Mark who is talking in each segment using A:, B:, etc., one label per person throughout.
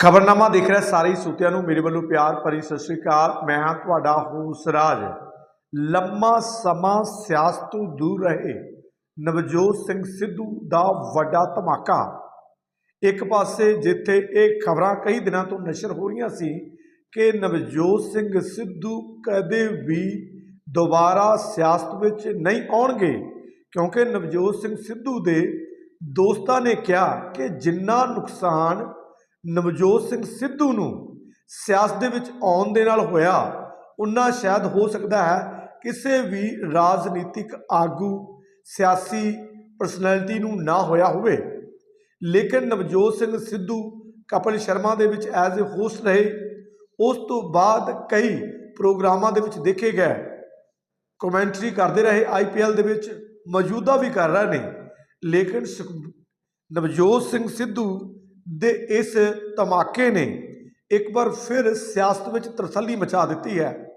A: ਖਬਰਨਾਮਾ ਦੇਖ ਰਿਹਾ ਸਾਰੇ ਸੂਤਿਆਂ ਨੂੰ ਮੇਰੇ ਵੱਲੋਂ ਪਿਆਰ ਭਰੀ ਸਤਿ ਸ੍ਰੀ ਅਕਾਲ। ਮੈਂ ਹਾਂ ਤੁਹਾਡਾ ਹੋਸ ਰਾਜ ਲੰਮਾ ਸਮਾਂ ਸਿਆਸਤ ਤੋਂ ਦੂਰ ਰਹੇ। ਨਵਜੋਤ ਸਿੰਘ ਸਿੱਧੂ ਦਾ ਵੱਡਾ ਧਮਾਕਾ। ਇੱਕ ਪਾਸੇ ਜਿੱਥੇ ਇਹ ਖਬਰਾਂ ਕਈ ਦਿਨਾਂ ਤੋਂ ਨਸ਼ਰ ਹੋ ਰਹੀਆਂ ਸੀ ਕਿ ਨਵਜੋਤ ਸਿੰਘ ਸਿੱਧੂ ਕਦੇ ਵੀ ਦੁਬਾਰਾ ਸਿਆਸਤ ਵਿੱਚ ਨਹੀਂ ਆਉਣਗੇ, ਕਿਉਂਕਿ ਨਵਜੋਤ ਸਿੰਘ ਸਿੱਧੂ ਦੇ ਦੋਸਤਾਂ ਨੇ ਕਿਹਾ ਕਿ ਜਿੰਨਾ ਨੁਕਸਾਨ ਨਵਜੋਤ ਸਿੰਘ ਸਿੱਧੂ ਨੂੰ ਸਿਆਸਤ ਦੇ ਵਿੱਚ ਆਉਣ ਦੇ ਨਾਲ ਹੋਇਆ ਉਨਾ ਸ਼ਾਇਦ ਹੋ ਸਕਦਾ ਹੈ ਕਿਸੇ ਵੀ ਰਾਜਨੀਤਿਕ ਆਗੂ ਸਿਆਸੀ ਪਰਸਨੈਲਿਟੀ ਨੂੰ ਨਾ ਹੋਇਆ ਹੋਵੇ। ਲੇਕਿਨ ਨਵਜੋਤ ਸਿੰਘ ਸਿੱਧੂ, ਕਪਿਲ ਸ਼ਰਮਾ ਦੇ ਵਿੱਚ ਐਜ਼ ਅ ਹੋਸਟ ਰਹੇ। ਉਸ ਤੋਂ ਬਾਅਦ ਕਈ ਪ੍ਰੋਗਰਾਮਾਂ ਦੇ ਵਿੱਚ ਦੇਖੇ ਗਏ। ਕਮੈਂਟਰੀ ਕਰਦੇ ਰਹੇ ਆਈਪੀਐਲ ਦੇ ਵਿੱਚ ਮੌਜੂਦਾ ਵੀ ਕਰ ਰਹੇ ਨੇ। ਲੇਕਿਨ ਸੁਖ- ਨਵਜੋਤ ਸਿੰਘ ਸਿੱਧੂ ਦੇ ਇਸ ਧਮਾਕੇ ਨੇ ਇੱਕ ਵਾਰ ਫਿਰ ਸਿਆਸਤ ਵਿੱਚ ਤਰਸੱਲੀ ਮਚਾ ਦਿੱਤੀ ਹੈ।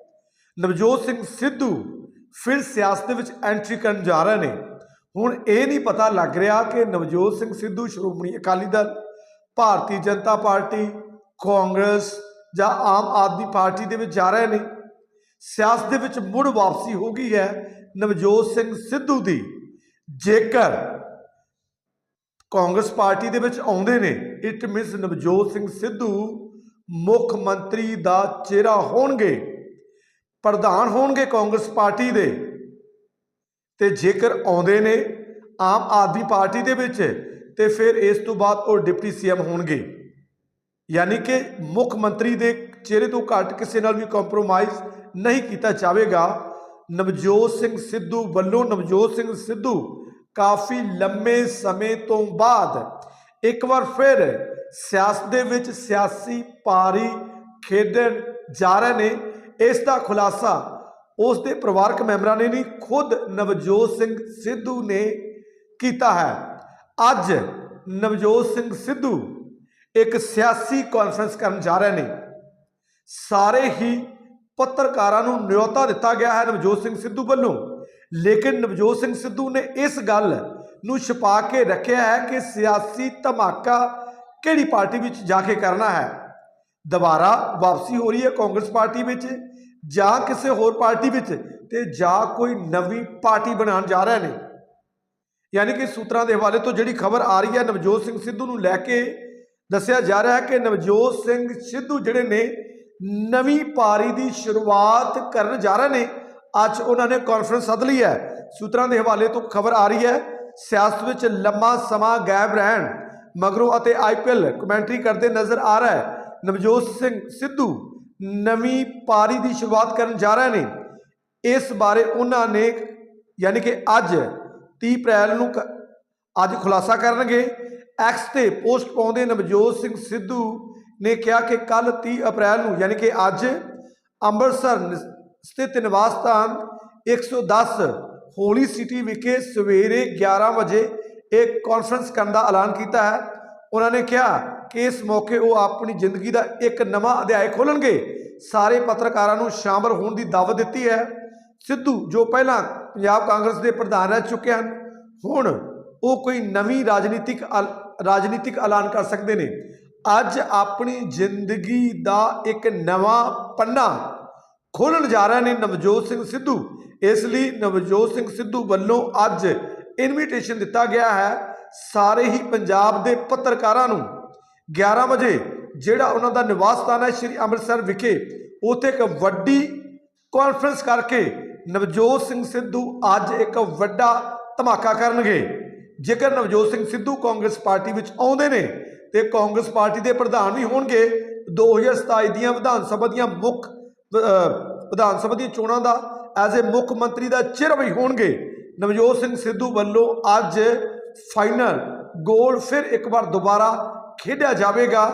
A: ਨਵਜੋਤ ਸਿੰਘ ਸਿੱਧੂ ਫਿਰ ਸਿਆਸਤ ਵਿੱਚ ਐਂਟਰੀ ਕਰਨ ਜਾ ਰਹੇ ਨੇ। ਹੁਣ ਇਹ ਨਹੀਂ ਪਤਾ ਲੱਗ ਰਿਹਾ ਕਿ ਨਵਜੋਤ ਸਿੰਘ ਸਿੱਧੂ ਸ਼੍ਰੋਮਣੀ ਅਕਾਲੀ ਦਲ, ਭਾਰਤੀ ਜਨਤਾ ਪਾਰਟੀ, ਕਾਂਗਰਸ ਜਾਂ ਆਮ ਆਦਮੀ ਪਾਰਟੀ ਦੇ ਵਿੱਚ ਜਾ ਰਹੇ ਨੇ। ਸਿਆਸਤ ਦੇ ਵਿੱਚ ਮੁੜ ਵਾਪਸੀ ਹੋ ਗਈ ਹੈ ਨਵਜੋਤ ਸਿੰਘ ਸਿੱਧੂ ਦੀ। ਜੇਕਰ ਕਾਂਗਰਸ ਪਾਰਟੀ ਦੇ ਵਿੱਚ ਆਉਂਦੇ ਨੇ। ਇਟ ਮੀਨਸ ਨਵਜੋਤ ਸਿੰਘ ਸਿੱਧੂ ਮੁੱਖ ਮੰਤਰੀ ਦਾ ਚਿਹਰਾ ਹੋਣਗੇ। ਪ੍ਰਧਾਨ ਹੋਣਗੇ ਕਾਂਗਰਸ ਪਾਰਟੀ ਦੇ। ਤੇ ਜੇਕਰ ਆਉਂਦੇ ਨੇ ਆਮ ਆਦਮੀ ਪਾਰਟੀ ਦੇ ਵਿੱਚ, ਤੇ ਫਿਰ ਇਸ ਤੋਂ ਬਾਅਦ ਉਹ ਡਿਪਟੀ ਸੀਐਮ ਹੋਣਗੇ। ਯਾਨੀ ਕਿ ਮੁੱਖ ਮੰਤਰੀ ਦੇ ਚਿਹਰੇ ਤੋਂ ਘੱਟ ਕਿਸੇ ਨਾਲ ਵੀ ਕੰਪਰੋਮਾਈਜ਼ ਨਹੀਂ ਕੀਤਾ ਜਾਵੇਗਾ। ਨਵਜੋਤ ਸਿੰਘ ਸਿੱਧੂ ਵੱਲੋਂ ਨਵਜੋਤ ਸਿੰਘ ਸਿੱਧੂ ਕਾਫੀ ਲੰਮੇ ਸਮੇਂ ਤੋਂ ਬਾਅਦ ਇੱਕ ਵਾਰ ਫਿਰ ਸਿਆਸਤ ਦੇ ਵਿੱਚ ਸਿਆਸੀ ਪਾਰੀ ਖੇਡਣ ਜਾ ਰਹੇ ਨੇ। ਇਸ ਦਾ ਖੁਲਾਸਾ ਉਸ ਦੇ ਪਰਿਵਾਰਕ ਮੈਂਬਰਾਂ ਨੇ ਨਹੀਂ, ਖੁਦ ਨਵਜੋਤ ਸਿੰਘ ਸਿੱਧੂ ਨੇ ਕੀਤਾ ਹੈ। ਅੱਜ ਨਵਜੋਤ ਸਿੰਘ ਸਿੱਧੂ ਇੱਕ ਸਿਆਸੀ ਕਾਨਫਰੰਸ ਕਰਨ ਜਾ ਰਹੇ ਨੇ। ਸਾਰੇ ਹੀ ਪੱਤਰਕਾਰਾਂ ਨੂੰ ਨਿਯੋਤਾ ਦਿੱਤਾ ਗਿਆ ਹੈ ਨਵਜੋਤ ਸਿੰਘ ਸਿੱਧੂ ਵੱਲੋਂ। ਲੇਕਿਨ ਨਵਜੋਤ ਸਿੰਘ ਸਿੱਧੂ ਨੇ ਇਸ ਗੱਲ ਨੂੰ ਛਪਾ ਕੇ ਰੱਖਿਆ ਹੈ ਕਿ ਸਿਆਸੀ ਧਮਾਕਾ ਕਿਹੜੀ ਪਾਰਟੀ ਵਿੱਚ ਜਾ ਕੇ ਕਰਨਾ ਹੈ? ਦੁਬਾਰਾ ਵਾਪਸੀ ਹੋ ਰਹੀ ਹੈ ਕਾਂਗਰਸ ਪਾਰਟੀ ਵਿੱਚ ਜਾਂ ਕਿਸੇ ਹੋਰ ਪਾਰਟੀ ਵਿੱਚ ਤੇ ਜਾਂ ਕੋਈ ਨਵੀਂ ਪਾਰਟੀ ਬਣਾਉਣ ਜਾ ਰਹੇ ਨੇ? ਯਾਨੀ ਕਿ ਸੂਤਰਾਂ ਦੇ ਹਵਾਲੇ ਤੋਂ ਜਿਹੜੀ ਖਬਰ ਆ ਰਹੀ ਹੈ, ਨਵਜੋਤ ਸਿੰਘ ਸਿੱਧੂ ਨੂੰ ਲੈ ਕੇ ਦੱਸਿਆ ਜਾ ਰਿਹਾ ਹੈ ਕਿ ਨਵਜੋਤ ਸਿੰਘ ਸਿੱਧੂ ਜਿਹੜੇ ਨੇ ਨਵੀਂ ਪਾਰੀ ਦੀ ਸ਼ੁਰੂਆਤ ਕਰਨ ਜਾ ਰਹੇ ਨੇ ਅੱਜ ਉਹਨਾਂ ਨੇ ਕਾਨਫਰੰਸ ਸੱਦ ਲਈ ਹੈ। ਸੂਤਰਾਂ ਦੇ ਹਵਾਲੇ ਤੋਂ ਖਬਰ ਆ ਰਹੀ ਹੈ, ਸਿਆਸਤ ਵਿੱਚ ਲੰਮਾ ਸਮਾਂ ਗਾਇਬ ਰਹਿਣ, ਮਗਰੋਂ ਅਤੇ ਆਈਪੀਐਲ ਕਮੈਂਟਰੀ ਕਰਦੇ ਨਜ਼ਰ ਆ ਰਿਹਾ ਹੈ। ਨਵਜੋਤ ਸਿੰਘ ਸਿੱਧੂ ਨਵੀਂ ਪਾਰੀ ਦੀ ਸ਼ੁਰੂਆਤ ਕਰਨ ਜਾ ਰਹੇ ਨੇ। ਇਸ ਬਾਰੇ ਉਹਨਾਂ ਨੇ, ਯਾਨੀ ਕਿ ਅੱਜ 30 ਅਪ੍ਰੈਲ ਨੂੰ ਕ- ਅੱਜ ਖੁਲਾਸਾ ਕਰਨਗੇ। ਐਕਸ ਤੇ ਪੋਸਟ ਪਾਉਂਦੇ ਨਵਜੋਤ ਸਿੰਘ ਸਿੱਧੂ ਨੇ ਕਿਹਾ ਕਿ ਕੱਲ 30 ਅਪ੍ਰੈਲ ਨੂੰ, ਯਾਨੀ ਕਿ ਅੱਜ ਅੰਮ੍ਰਿਤਸਰ ਨ- ਸਥਿਤ ਨਿਵਾਸ ਸਥਾਨ 110 ਹੋਲੀ ਸਿਟੀ ਵਿਖੇ ਸਵੇਰੇ 11 ਵਜੇ ਇੱਕ ਕਾਨਫਰੰਸ ਕਰਨ ਦਾ ਐਲਾਨ ਕੀਤਾ ਹੈ। ਉਹਨਾਂ ਨੇ ਕਿਹਾ ਕਿ ਇਸ ਮੌਕੇ ਉਹ ਆਪਣੀ ਜ਼ਿੰਦਗੀ ਦਾ ਇੱਕ ਨਵਾਂ ਅਧਿਆਇ ਖੋਲਣਗੇ। ਸਾਰੇ ਪੱਤਰਕਾਰਾਂ ਨੂੰ ਸ਼ਾਮਲ ਹੋਣ ਦੀ ਦਾਅਵਤ ਦਿੱਤੀ ਹੈ। ਸਿੱਧੂ, ਜੋ ਪਹਿਲਾਂ ਪੰਜਾਬ ਕਾਂਗਰਸ ਦੇ ਪ੍ਰਧਾਨ ਰਹਿ ਚੁੱਕੇ ਹਨ, ਹੁਣ ਉਹ ਕੋਈ ਨਵੀਂ ਰਾਜਨੀਤਿਕ ਐਲ- ਰਾਜਨੀਤਿਕ ਐਲਾਨ ਕਰ ਸਕਦੇ ਨੇ। ਅੱਜ ਆਪਣੀ ਜ਼ਿੰਦਗੀ ਦਾ ਇੱਕ ਨਵਾਂ ਪੰਨਾ ਖੋਲਣ ਜਾ ਰਹੇ ਨੇ ਨਵਜੋਤ ਸਿੰਘ ਸਿੱਧੂ। ਇਸ ਲਈ ਨਵਜੋਤ ਸਿੰਘ ਸਿੱਧੂ ਵੱਲੋਂ ਅੱਜ ਇਨਵੀਟੇਸ਼ਨ ਦਿੱਤਾ ਗਿਆ ਹੈ ਸਾਰੇ ਹੀ ਪੰਜਾਬ ਦੇ ਪੱਤਰਕਾਰਾਂ ਨੂੰ। 11 ਵਜੇ ਜਿਹੜਾ ਉਹਨਾਂ ਦਾ ਨਿਵਾਸ ਸਥਾਨ ਹੈ ਸ੍ਰੀ ਅੰਮ੍ਰਿਤਸਰ ਵਿਖੇ, ਉੱਥੇ ਇੱਕ ਵੱਡੀ ਕਾਨਫਰੰਸ ਕਰਕੇ ਨਵਜੋਤ ਸਿੰਘ ਸਿੱਧੂ ਅੱਜ ਇੱਕ ਵੱਡਾ ਧਮਾਕਾ ਕਰਨਗੇ। ਜੇਕਰ ਨਵਜੋਤ ਸਿੰਘ ਸਿੱਧੂ ਕਾਂਗਰਸ ਪਾਰਟੀ ਵਿੱਚ ਆਉਂਦੇ ਨੇ ਤੇ ਕਾਂਗਰਸ ਪਾਰਟੀ ਦੇ ਪ੍ਰਧਾਨ ਵੀ ਹੋਣਗੇ 2027 ਦੀਆਂ ਵਿਧਾਨ ਸਭਾ ਦੀਆਂ ਮੁੱਖ ਵਿਧਾਨ ਸਭਾ ਦੀਆਂ ਚੋਣਾਂ ਦਾ ਐਜ਼ ਅ ਮੁੱਖ ਮੰਤਰੀ ਦਾ ਚਿਹਰਾ ਵੀ ਹੋਣਗੇ। ਨਵਜੋਤ ਸਿੰਘ ਸਿੱਧੂ ਵੱਲੋਂ ਅੱਜ ਫਾਈਨਲ ਗੋਲ ਫਿਰ ਇੱਕ ਵਾਰ ਦੁਬਾਰਾ ਖੇਡਿਆ ਜਾਵੇਗਾ।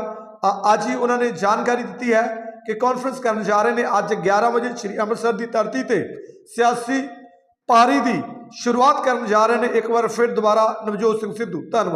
A: ਅੱਜ ਹੀ ਉਹਨਾਂ ਨੇ ਜਾਣਕਾਰੀ ਦਿੱਤੀ ਹੈ ਕਿ ਕਾਨਫਰੰਸ ਕਰਨ ਜਾ ਰਹੇ ਨੇ ਅੱਜ 11 ਵਜੇ ਸ੍ਰੀ ਅੰਮ੍ਰਿਤਸਰ ਦੀ ਧਰਤੀ ਤੇ। ਸਿਆਸੀ ਪਾਰੀ ਦੀ ਸ਼ੁਰੂਆਤ ਕਰਨ ਜਾ ਰਹੇ ਨੇ, ਇੱਕ ਵਾਰ ਫਿਰ ਦੁਬਾਰਾ ਨਵਜੋਤ ਸਿੰਘ ਸਿੱਧੂ। ਧੰਨਵਾਦ।